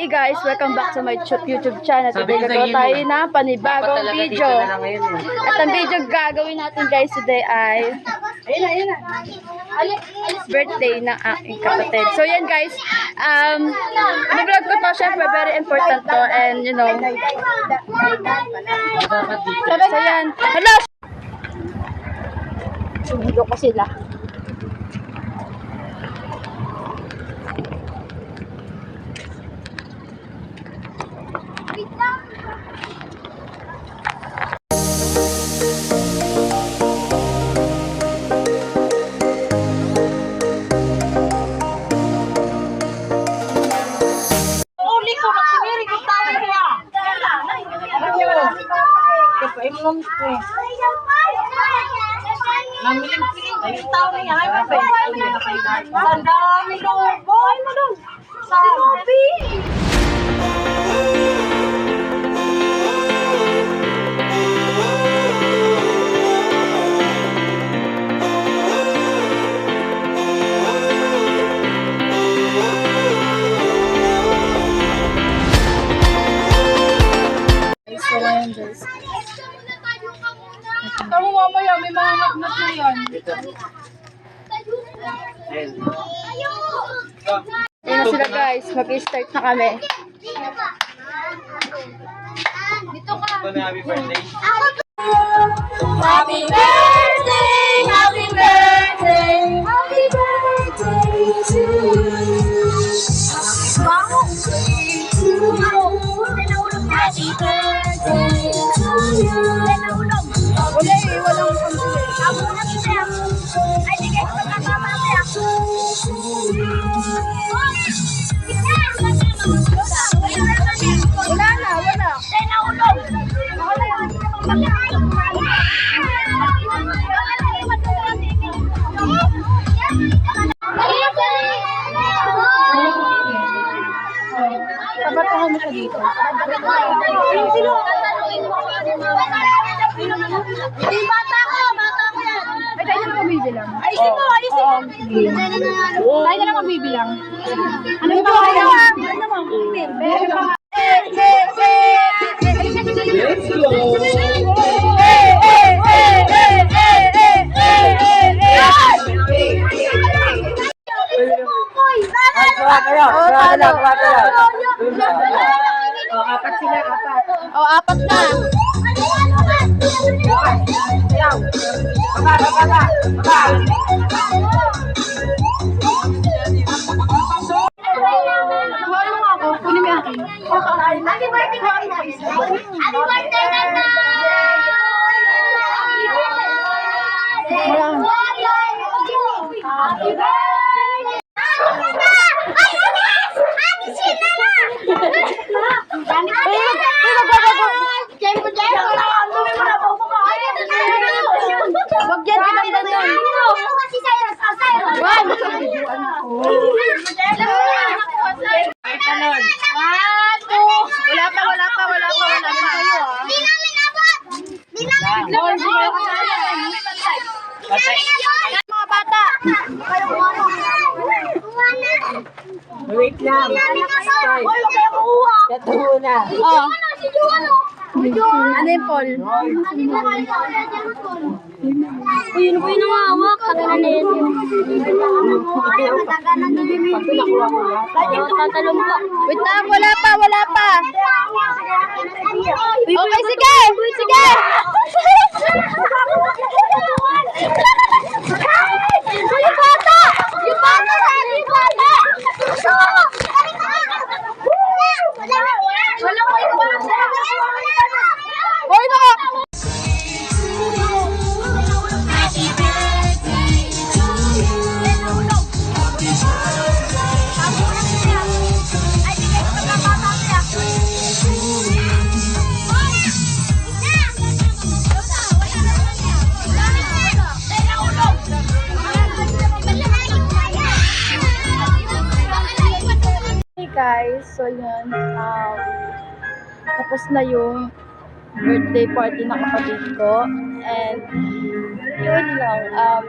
Hey guys, welcome back to my YouTube channel. Today gagawa tayo eh. ng panibagong video. na eh. At ang video gagawin natin guys today ay birthday ng aking kapatid. So yan guys, um, vlog ko to, syempre very important to and you know, so yan. Hello! Sumigo ko sila. Tao niya. Kapag imong ko. Yung tao niya. Ay, mabay. Ang dami lobo. Ay, mo doon. Sa lobby. Guys. Tama mamaya, may mga nat na yan. Ayun. Ayun na sila guys, mag-start na kami. Happy birthday. Happy birthday, happy birthday, happy birthday to you. Hindi bata ko, bata ko yan. Ay, tayo na magbibilang. Ayusin mo, ayusin mo. Tayo na lang magbibilang. Ano ba kaya? Ano mo? Let's go. Kuha kayo. Kuha ka lang. Kuha kayo. Oh, apat sila. Apat. Oh, apat na. Baba, baba, baba. Baba. One. Wala pa, wala pa, wala pa, wala pa kayo ah. Di namin abot! Di namin Mga bata. Wait lang. Hoy, huwag kayo kuha! Ito muna. Oh. Si Juano! Ano yung Paul? Uy, po yung nangawak. Taga na yun. Na doon yung Tatalong po. Wait lang, wala pa, wala pa. Okay, sige, sige. Guys, so yun, um, tapos na yung birthday party ng kapatid ko. And, yun lang, um,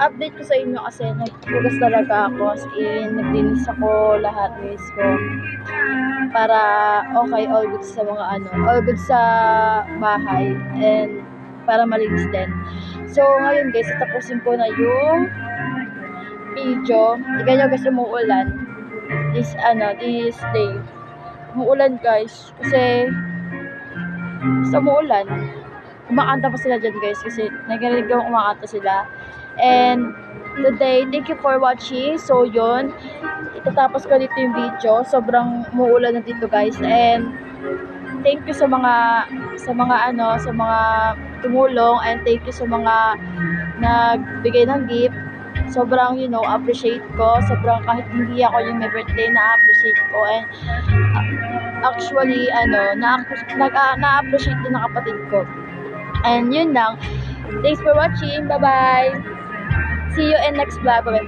update ko sa inyo kasi nagpugas talaga ako. As in, naglinis ako lahat ways. Para okay, all good sa mga ano, all good sa bahay. And para malinis din. So, ngayon guys, tapusin ko na yung video. Tignan nyo guys, umuulan. This, ano, this day. Umuulan guys. Kasi, sa umuulan, kumakanta pa sila dyan guys. Kasi, nagarinig ako kumakanta sila. And, today, thank you for watching. So, yun. Itatapos ko dito yung video. Sobrang umuulan na dito guys. And, thank you sa mga sa mga ano sa mga tumulong and thank you sa mga nagbigay ng gift sobrang you know appreciate ko. Sobrang kahit hindi ako yung may birthday na appreciate ko. And uh, actually ano uh, na-appreciate din ng kapatid ko. And yun lang. Thanks for watching. Bye bye see you in next vlog Bye-bye.